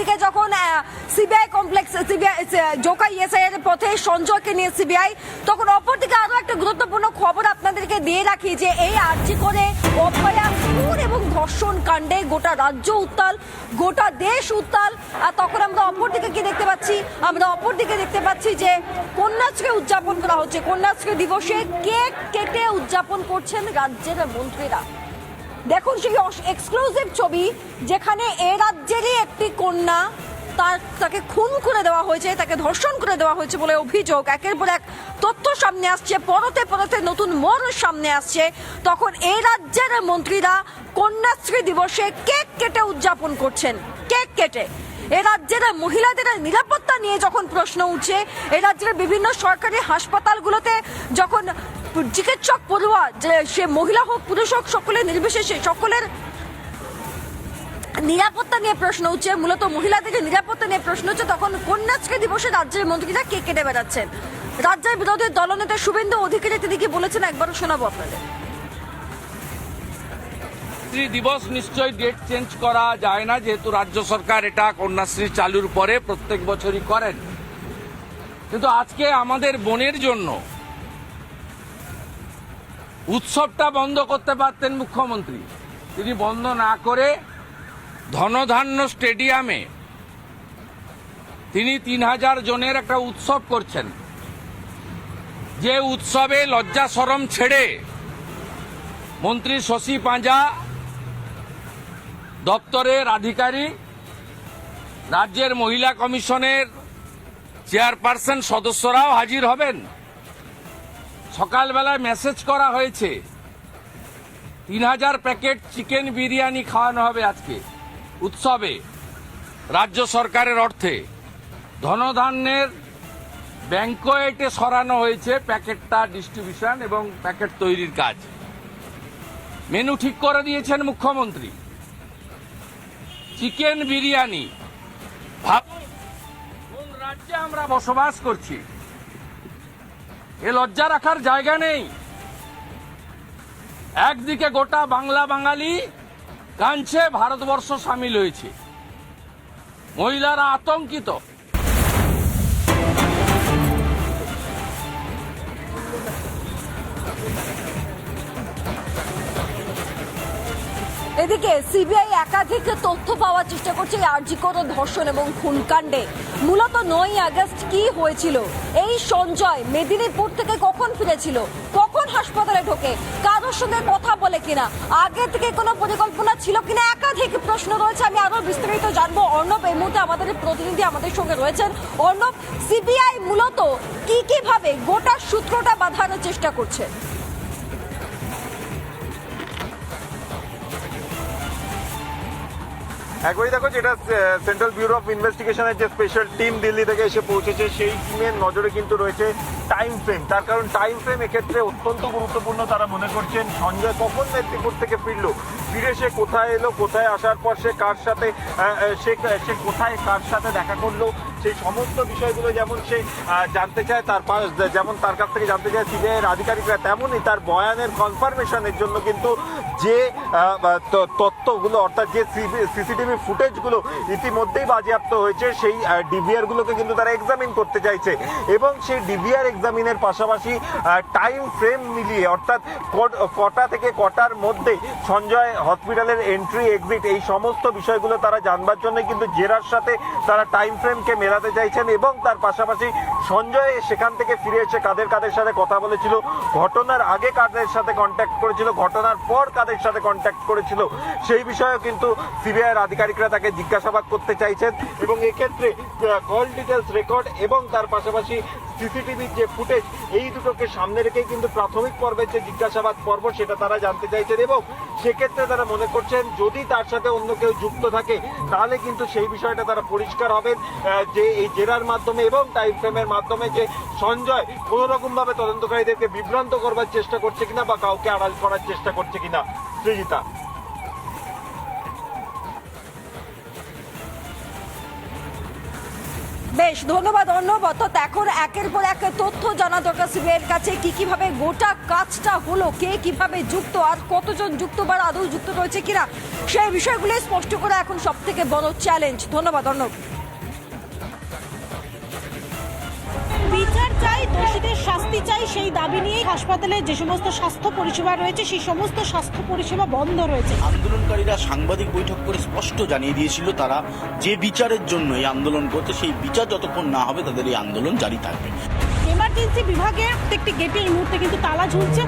অপরদিকে যখন CBI complex CBI জোকাই এসআই এর পথে সঞ্জয়কে নিয়ে সিবিআই তখন অপরদিকে আরও একটা গুরুত্বপূর্ণ খবর আপনাদেরকে দিয়ে রাখি যে এই আর্জি করে অভয়া এবং ধর্ষণ কাণ্ডে গোটা রাজ্য উত্তাল, গোটা দেশ উত্তাল। আর তখন আমরা অপরদিকে কি দেখতে পাচ্ছি? আমরা অপরদিকে দেখতে পাচ্ছি যে কন্যাশ্রী উদযাপন করা হচ্ছে। কন্যাশ্রী দিবসে কেক কেটে উদযাপন করছেন রাজ্যের মন্ত্রীরা। দেখুন সেই এক্সক্লুসিভ ছবি যেখানে এ রাজ্যেরই একটি কন্যা তার তাকে খুন করে দেওয়া হয়েছে, তাকে ধর্ষণ করে দেওয়া হয়েছে বলে অভিযোগ। একের পর এক তথ্য সামনে আসছে, পরতে পরতে নতুন মোড় সামনে আসছে। তখন এই রাজ্যের মন্ত্রীরা কন্যাশ্রী দিবসে কেক কেটে উদযাপন করছেন। কেক কেটে। এ রাজ্যের মহিলাদের নিরাপত্তা নিয়ে যখন প্রশ্ন উঠছে, এ রাজ্যের বিভিন্ন সরকারি হাসপাতালগুলোতে যখন চিকিৎসক পড়ুয়া যে সে মহিলা হোক, পুরুষ হোক, সকলের নির্বিশেষে সকলের নিরাপত্তা নিয়ে প্রশ্ন উঠছে। মূলত মহিলাদের নিরাপত্তা নিয়ে প্রশ্ন হচ্ছে তখন কন্যাশ্রী দিবসে রাজ্যের মন্ত্রীরা কে কেটে বেড়াচ্ছেন? রাজ্যের বিরোধী দলনেতা শুভেন্দু অধিকারী, তিনি কি বলেছেন? একবারও শোনাবো আপনাদের। কন্যাশ্রী দিবস নিশ্চয়ই ডেট চেঞ্জ করা যায় না, যেহেতু রাজ্য সরকার এটা কন্যাশ্রী চালুর পরে প্রত্যেক বছরই করেন। কিন্তু আজকে আমাদের বোনের জন্য উৎসবটা বন্ধ করতে পারতেন মুখ্যমন্ত্রী। তিনি বন্ধ না করে ধনধান্য স্টেডিয়ামে তিনি তিন হাজার জনের একটা উৎসব করছেন। যে উৎসবে লজ্জা সরম ছেড়ে মন্ত্রী শশী পাঁজা, দপ্তরের আধিকারিক, রাজ্যের মহিলা কমিশনের চেয়ারপারসন সদস্যরাও হাজির হবেন। সকালবেলায় মেসেজ করা হয়েছে। তিন হাজার প্যাকেট চিকেন বিরিয়ানি খাওয়ানো হবে আজকে। উৎসবে রাজ্য সরকারের অর্থে ধনধান্যের ব্যাংকোয়েটে সরানো হয়েছে প্যাকেটটা ডিস্ট্রিবিউশন এবং প্যাকেট তৈরির কাজ। মেনু ঠিক করে দিয়েছেন মুখ্যমন্ত্রী। চিকেন বিরিয়ানি ভাবুন কোন রাজ্যে আমরা বসবাস করছি? এ লজ্জা রাখার জায়গা নেই। একদিকে গোটা বাংলা বাঙালি কাঁদছে ভারতবর্ষ সামিল হয়েছে। মহিলারা আতঙ্কিত। এদিকে সিবিআই একাধিক তথ্য পাওয়ার চেষ্টা করছে এই আর্জিকর ধর্ষণ এবং খুনকাণ্ডে। মূলত নয় আগস্ট কি হয়েছিল? এই সঞ্জয় মেদিনীপুর থেকে কখন ফিরেছিল? কখন হাসপাতালে ঢোকে? কারোর সঙ্গে কথা বলে কিনা? আগে থেকে কোনো পরিকল্পনা ছিল কিনা? একাধিক প্রশ্ন রয়েছে। আমি আরও বিস্তারিত জানব। অর্ণব, এই মুহূর্তে আমাদের প্রতিনিধি আমাদের সঙ্গে রয়েছেন। অর্ণব, সিবিআই মূলত কি কি ভাবে গোটা সূত্রটা বাঁধানোর চেষ্টা করছে? একবারই দেখো যেটা সেন্ট্রাল ব্যুরো অফ ইনভেস্টিগেশনের যে স্পেশাল টিম দিল্লি থেকে এসে পৌঁছেছে, সেই টিমের নজরে কিন্তু রয়েছে টাইম ফ্রেম তার কারণ টাইম ফ্রেম এক্ষেত্রে অত্যন্ত গুরুত্বপূর্ণ তারা মনে করছেন, সঞ্জয় কখন মেদিনীপুর থেকে ফিরলো, ফিরে সে কোথায় এলো, কোথায় আসার পর সে কার সাথে সে সে কোথায় কার সাথে দেখা করল, সেই সমস্ত বিষয়গুলো যেমন সে জানতে চায়, তার পা- যেমন তার কাছ থেকে জানতে চায় সিবিআই এর আধিকারিকরা তেমনই তার বয়ানের কনফার্মেশনের জন্য কিন্তু যে তথ্যগুলো অর্থাৎ যে সিসিটিভি ফুটেজগুলো ইতিমধ্যেই বাজেয়াপ্ত হয়েছে, সেই ডিভিআর গুলোকে কিন্তু তারা এক্সামিন করতে চাইছে। এবং সেই ডিভিআর এক্সামিনের পাশাপাশি টাইম ফ্রেম মিলিয়ে, অর্থাৎ কটা থেকে কটার মধ্যে সঞ্জয় হসপিটালের এন্ট্রি এক্সিট এই সমস্ত বিষয়গুলো তারা জানবার জন্য কিন্তু জেরার সাথে তারা টাইম ফ্রেমকে মেলাতে চাইছেন এবং তার পাশাপাশি সঞ্জয় সেখান থেকে ফিরে এসে কাদের কাদের সাথে কথা বলেছিল? ঘটনার আগে কাদের সাথে কন্ট্যাক্ট করেছিল? ঘটনার পর কাদের সাথে কন্ট্যাক্ট করেছিল? সেই বিষয়েও কিন্তু সিবিআইয়ের আধিকারিকরা তাকে জিজ্ঞাসাবাদ করতে চাইছেন এবং এক্ষেত্রে কল ডিটেলস রেকর্ড এবং তার পাশাপাশি সিসিটিভির যে ফুটেজ, এই দুটোকে সামনে রেখেই কিন্তু প্রাথমিক পর্বের যে জিজ্ঞাসাবাদ পর্ব, সেটা তারা জানতে চাইছেন এবং সেক্ষেত্রে তারা মনে করছেন, যদি তার সাথে অন্য কেউ যুক্ত থাকে, তাহলে কিন্তু সেই বিষয়টা তারা পরিষ্কার হবেন যে এই জেরার মাধ্যমে এবং টাইম ফ্রেমের মাধ্যমে যে সঞ্জয় কোনো রকম ভাবে তদন্তকারীদেরকে বিভ্রান্ত করবার চেষ্টা করছে কিনা বা কাউকে আড়াল করার চেষ্টা করছে কিনা, সৃজিতা। বেশ, ধন্যবাদ অর্ণব। অর্থাৎ এখন একের পর এক তথ্য জানা দরকার সিবিআইয়ের কাছে, কি কীভাবে গোটা কাজটা হলো, কে কীভাবে যুক্ত, আর কতজন যুক্ত বা আদৌ যুক্ত রয়েছে কিনা, সেই বিষয়গুলো স্পষ্ট করা এখন সব থেকে বড় চ্যালেঞ্জ ধন্যবাদ অর্ণব। বিচার চাই দোষীদের শাস্তি চাই সেই দাবি নিয়েই হাসপাতালে যে সমস্ত স্বাস্থ্য পরিষেবা রয়েছে সেই সমস্ত স্বাস্থ্য পরিষেবা বন্ধ রয়েছে। আন্দোলনকারীরা সাংবাদিক বৈঠক করে স্পষ্ট জানিয়ে দিয়েছিল তারা যে বিচারের জন্য এই আন্দোলন করছে সেই বিচার যতক্ষণ না হবে তাদের এই আন্দোলন জারি থাকবে। এমার্জেন্সি বিভাগে প্রত্যেকটি গেটে এই মুহূর্তে কিন্তু তালা ঝুলছে।